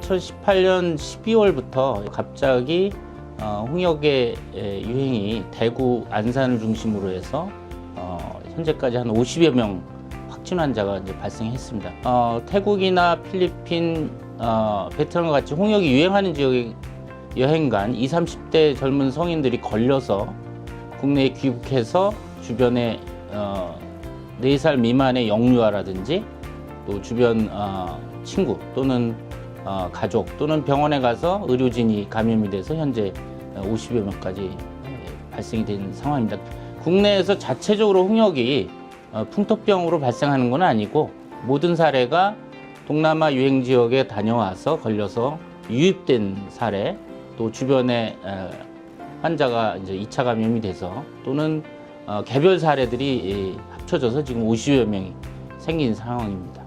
2018년 12월부터 갑자기 어, 홍역의 에, 유행이 대구, 안산을 중심으로 해서 어, 현재까지 한 50여 명 확진 환자가 이제 발생했습니다. 어, 태국이나 필리핀, 어, 베트남과 같이 홍역이 유행하는 지역의 여행간 20, 30대 젊은 성인들이 걸려서 국내에 귀국해서 주변에 어, 4살 미만의 영유아라든지 또 주변 어, 친구 또는 어, 가족 또는 병원에 가서 의료진이 감염이 돼서 현재 50여 명까지 발생이 된 상황입니다. 국내에서 자체적으로 홍역이 어, 풍토병으로 발생하는 건 아니고 모든 사례가 동남아 유행 지역에 다녀와서 걸려서 유입된 사례 또 주변에 에, 환자가 이제 2차 감염이 돼서 또는 어, 개별 사례들이 예, 합쳐져서 지금 50여 명이 생긴 상황입니다.